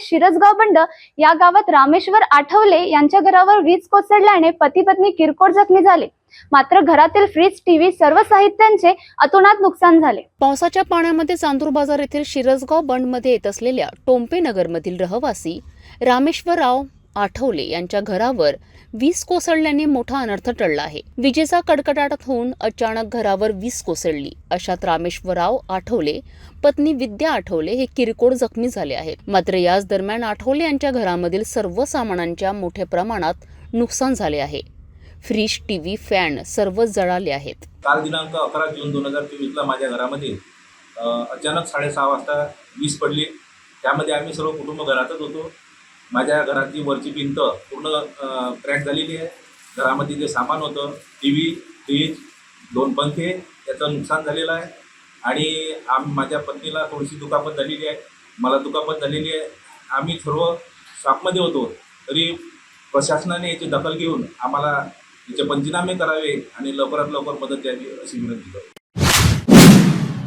शिरसगाव बंड या गावात रामेश्वर आठवले यांच्या घरावर वीज कोसळल्याने पती पत्नी किरकोळ जखमी झाले. मात्र घरातील फ्रीज टीव्ही सर्व साहित्यांचे अतोनात नुकसान झाले. पावसाच्या पाण्यामध्ये चांदूर बाजार येथील शिरसगाव बंडमध्ये येत असलेल्या टोंपे नगरमधील रहिवासी रामेश्वरराव आठवले यांच्या घरावर वीज कोसळल्याने मोठा अनर्थ टळला आहे. विजेचा कडकडाट होऊन अचानक घरावर वीज कोसळली. अशात रामेश्वरराव आठवले पत्नी विद्या आठवले हे किरकोळ जखमी झाले आहेत. मात्र याच दरम्यान आठवले यांच्या घरामधील सर्व सामानांच्या मोठ्या प्रमाणात नुकसान झाले आहे. फ्रीज टीव्ही फॅन सर्व जळाले आहेत. काल दिनांक अकरा जून दोन हजार चोवीसला माझ्या घरामध्ये अचानक साडेसहा वाजता वीज पडली. त्यामध्ये आम्ही सर्व कुटुंब घरातच होतो. माझ्या घरातली वरची भिंत पूर्ण क्रॅक झालेली आहे. घरामध्ये जे सामान होतं टी व्ही फ्रीज दोन पंखे याचं नुकसान झालेलं आहे. आणि आम माझ्या पत्नीला थोडीशी दुखापत झालेली आहे. मला दुखापत झालेली आहे. आम्ही सर्व शॉपमध्ये होतो. तरी प्रशासनाने याची दखल घेऊन आम्हाला याचे पंचनामे करावे आणि लवकरात लवकर मदत द्यावी अशी विनंती करतो.